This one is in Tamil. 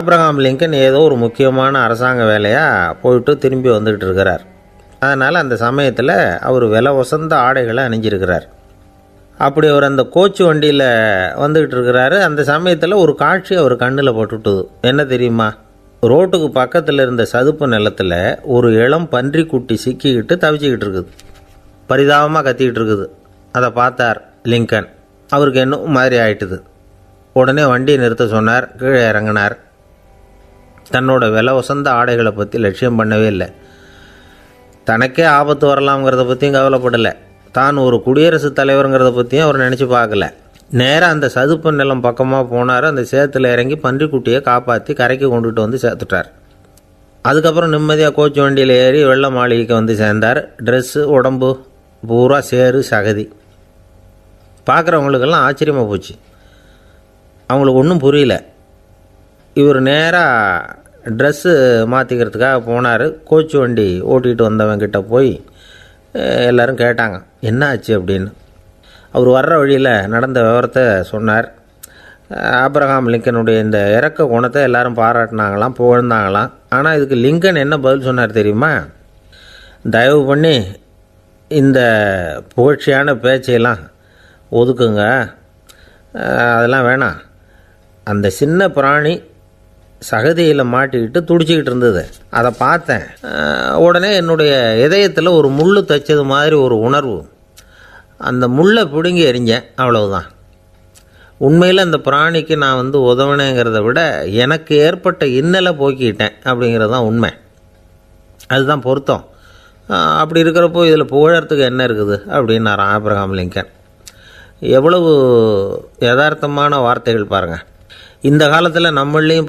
ஆப்ரஹாம் லிங்கன் ஏதோ ஒரு முக்கியமான அரசாங்க வேலையாக போயிட்டு திரும்பி வந்துக்கிட்டு இருக்கிறார். அதனால் அந்த சமயத்தில் அவர் விலை உசந்த ஆடைகளை அணிஞ்சிருக்கிறார். அப்படி அவர் அந்த கோச்சு வண்டியில் வந்துக்கிட்டு இருக்கிறாரு. அந்த சமயத்தில் ஒரு காட்சி அவர் கண்ணில் போட்டுட்டுது. என்ன தெரியுமா? ரோட்டுக்கு பக்கத்தில் இருந்த சதுப்பு நிலத்தில் ஒரு இளம் பன்றி குட்டி சிக்கிக்கிட்டு தவிச்சிக்கிட்டு இருக்குது. பரிதாபமாக கத்திக்கிட்டு இருக்குது. அதை பார்த்தார் லிங்கன். அவருக்கு இன்னும் மாதிரி ஆயிட்டுது? உடனே வண்டியை நிறுத்த சொன்னார். கீழே இறங்கினார். தன்னோட விலை உசந்த ஆடைகளை பற்றி லட்சியம் பண்ணவே இல்லை. தனக்கே ஆபத்து வரலாம்ங்கிறத பற்றியும் கவலைப்படலை. தான் ஒரு குடியரசுத் தலைவருங்கிறத பற்றியும் அவர் நினச்சி பார்க்கல. நேராக அந்த சதுப்பு நிலம் பக்கமாக போனார். அந்த சேத்துல இறங்கி பன்றிக்குட்டியை காப்பாற்றி கரைக்கு கொண்டுட்டு வந்து சேர்த்துட்டார். அதுக்கப்புறம் நிம்மதியாக கோச்சு வண்டியில் ஏறி வெள்ள மாளிகைக்கு வந்து சேர்ந்தார். ட்ரெஸ்ஸு உடம்பு பூரா சேறு சகதி. பார்க்குறவங்களுக்கெல்லாம் ஆச்சரியமாக போச்சு. அவங்களுக்கு ஒன்றும் புரியல. இவர் நேராக ட்ரெஸ்ஸு மாற்றிக்கிறதுக்காக போனார். கோச்சு வண்டி ஓட்டிகிட்டு வந்தவங்கிட்ட போய் எல்லோரும் கேட்டாங்க என்ன ஆச்சு அப்படின்னு. அவர் வர்ற வழியில் நடந்த விவரத்தை சொன்னார். ஆப்ரஹாம் ஆபிரகாம் லிங்கனுடைய இந்த இறக்க குணத்தை எல்லாரும் பாராட்டினாங்களாம் புகழ்ந்தாங்களாம். ஆனால் இதுக்கு லிங்கன் என்ன பதில் சொன்னார் தெரியுமா? தயவு பண்ணி இந்த புகழ்ச்சியான பேச்சையெல்லாம் ஒதுக்குங்க. அதெல்லாம் வேணாம். அந்த சின்ன பிராணி சகதியில் மாட்டிக்கிட்டு துடிச்சிக்கிட்டு இருந்தது. அதை பார்த்தேன். உடனே என்னுடைய இதயத்தில் ஒரு முள் தைச்சது மாதிரி ஒரு உணர்வு. அந்த முள்ளை பிடுங்கி எறிஞ்சேன். அவ்வளவுதான். உண்மையில் அந்த பிராணிக்கு நான் வந்து உதவினேங்கிறத விட எனக்கு ஏற்பட்ட இன்னலை போக்கிட்டேன் அப்படிங்கிறது தான் உண்மை. அதுதான் பொருத்தம். அப்படி இருக்கிறப்போ இதில் புகழறதுக்கு என்ன இருக்குது அப்படின்னார் ஆப்ரஹாம் லிங்கன். எவ்வளவு யதார்த்தமான வார்த்தைகள் பாருங்கள் இந்த காலத்தில் நம்மளையும்